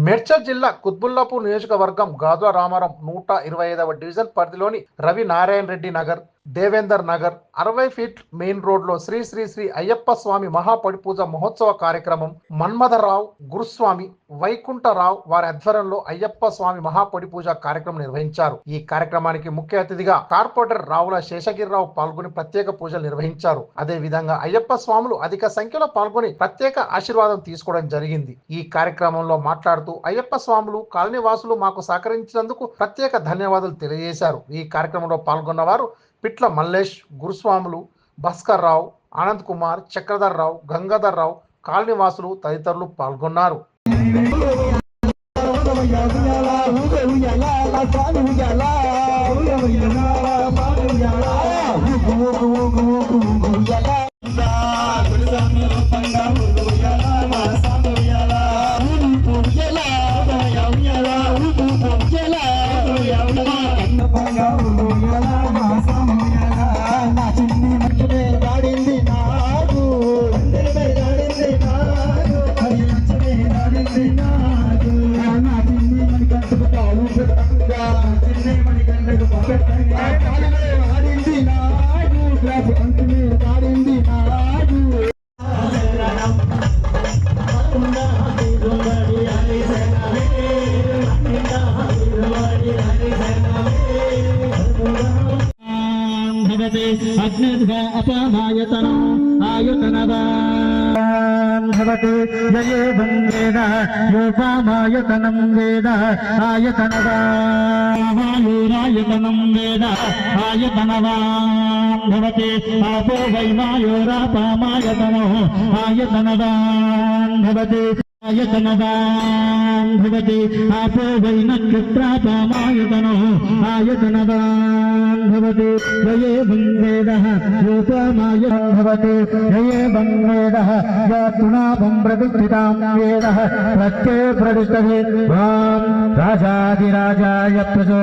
మేడ్చల్ జిల్లా కుత్బుల్లాపూర్ నియోజకవర్గం గాద్వా రామారం నూట ఇరవై ఐదవ డివిజన్ పరిధిలోని రవి నారాయణ రెడ్డి నగర్ దేవేందర్ నగర్ అరవై ఫీట్ మెయిన్ రోడ్లో శ్రీ శ్రీ శ్రీ అయ్యప్ప స్వామి మహాపడిపూజ మహోత్సవ కార్యక్రమం మన్మథరావు గురుస్వామి వైకుంఠరావు వారి ఆధ్వర్యంలో అయ్యప్ప స్వామి మహాపడిపూజ కార్యక్రమం నిర్వహించారు. ఈ కార్యక్రమానికి ముఖ్య అతిథిగా కార్పొరేటర్ రావుల శేషగిరిరావు పాల్గొని ప్రత్యేక పూజలు నిర్వహించారు. అదే విధంగా అయ్యప్ప స్వాములు అధిక సంఖ్యలో పాల్గొని ప్రత్యేక ఆశీర్వాదం తీసుకోవడం జరిగింది. ఈ కార్యక్రమంలో మాట్లాడుతూ అయ్యప్ప స్వాములు కాలనీ వాసులు మాకు సహకరించినందుకు ప్రత్యేక ధన్యవాదాలు తెలియజేశారు. ఈ కార్యక్రమంలో పాల్గొన్న వారు పిట్ల మల్లేష్ గురుస్వాములు భాస్కర్ రావు ఆనంద్ కుమార్ చక్రధర్ రావు గంగాధర్ రావు కాలనీవాసులు తదితరులు పాల్గొన్నారు. பூச தங்கா சின்ன மணி கண்டது பகத்தங்க భవతి అగ్నిర్భ అపామాయతనం ఆయుతనవాన్ భవతి యయేవం వేద యోపామాయతనం వేద ఆయతనవాయురాయతనం వేద ఆయతనవాన్ భవతి ఆపో వైమాయోరాపామాయతనో ఆయతనవాన్ భవతి आयतनदान् भवति। आपो वै नक्षत्रा आयतनदान् भवति। भवतु भङ्गेदः रूपमाय भवति। त्वये भङ्गेदः सृणाभम् प्रतिष्ठितां वेदः प्रत्ये प्रतिष्ठते राजाधिराजाय प्रसो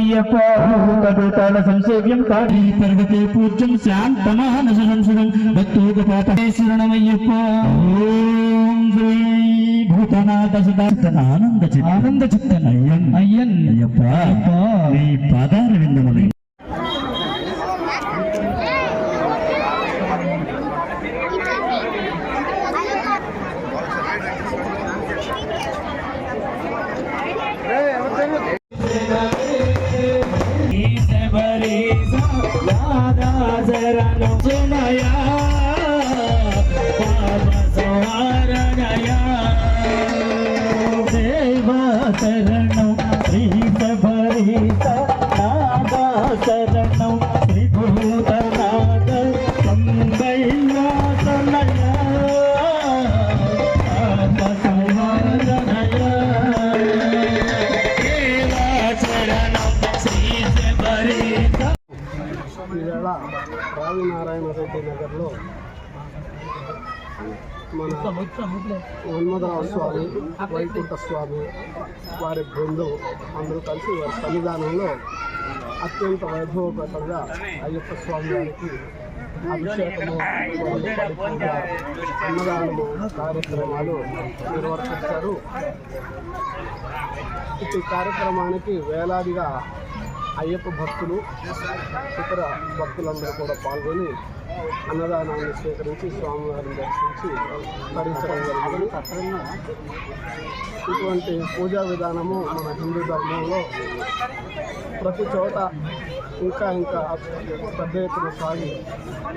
శరణమయ్యప్ప కటూతాల సంసేవ్యం కాళీ పర్వతే పూజ్యం శాంతమానస సంసురం భక్తోగపాత శరణమయ్యప్ప ఓం శ్రీ భూతనాథ ఆనంద చిత్త ఆనంద చిత్తన అయ్యన్. అయ్యన్ అయ్యప్ప. పాదార విందములు శరణం ప్రీత భరిత నాదా శరణం మన మన్మథరావు స్వామి వైకుంఠ స్వామి వారి బృందం అందరూ కలిసి వారి సన్నిధానంలో అత్యంత వైభవపేతంగా అయ్యప్ప స్వామి వారికి అభిషేకము అన్నదానము కార్యక్రమాలు నిర్వర్తించారు. ఈ కార్యక్రమానికి వేలాదిగా అయ్యప్ప భక్తులు ఇతర భక్తులందరూ కూడా పాల్గొని అన్నదానాన్ని స్వీకరించి స్వామివారిని దర్శించి తరించడం జరిగింది. ఇటువంటి పూజా విధానము మన హిందూ ధర్మంలో ప్రతి చోట ఇంకా ఇంకా పెద్ద ఎత్తున సాగి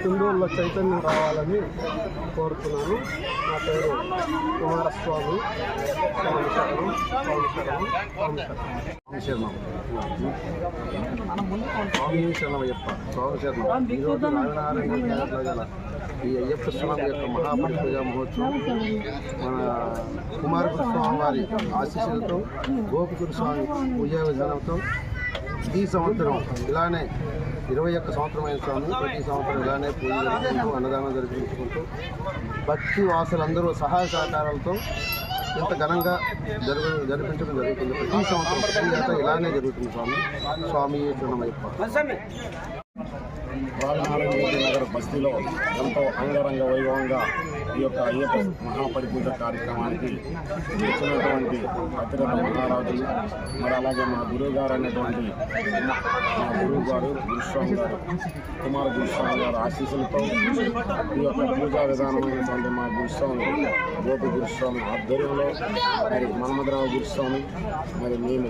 హిందువుల్లో చైతన్యం రావాలని కోరుతున్నాను. నా పేరు కుమారస్వామి. స్వామి శరణం స్వామి శరణం స్వామి శరణం స్వామి శరణమయ్యప్ప స్వామి శరణం ఈరోజు గల ఈ అయ్యప్ప స్వామి యొక్క మహాపరిపూజా మహోత్సవం మన కుమారకృష్ణ స్వామి వారి ఆశీస్సులతో గోపి స్వామి పూజా విధానంతో ఈ సంవత్సరం ఇలానే ఇరవై ఒక్క సంవత్సరమైన స్వామి ప్రతి సంవత్సరం ఇలానే పూజ జరుపుకుంటూ అన్నదానం జరిపించుకుంటూ భక్తి వాసులందరూ సహాయ సహకారాలతో ఇంత ఘనంగా జరుగు జరిపించడం జరుగుతుంది. ప్రతి సంవత్సరం ప్రతి ఇలానే జరుగుతుంది స్వామి. స్వామి చూడమయ్యప్ప రాజనారాయణ నగర్ బస్తీలో ఎంతో అంగరంగ వైభవంగా ఈ యొక్క అయ్యప్ప మహాపరిపూజ కార్యక్రమానికి వచ్చినటువంటి అతిరథ మహారాజులు మరి అలాగే మా గురువు గారు అనేటువంటి మా గురువు గారు గురుస్వామి గారు కుమార గురుస్వామి గారు ఆశీస్సులతో ఈ యొక్క పూజా విధానమైనటువంటి మా గురుస్వామి గోపి గురుస్వామి ఆధ్వర్యంలో మరి మన్మధరావు గురుస్వామి మరి మేము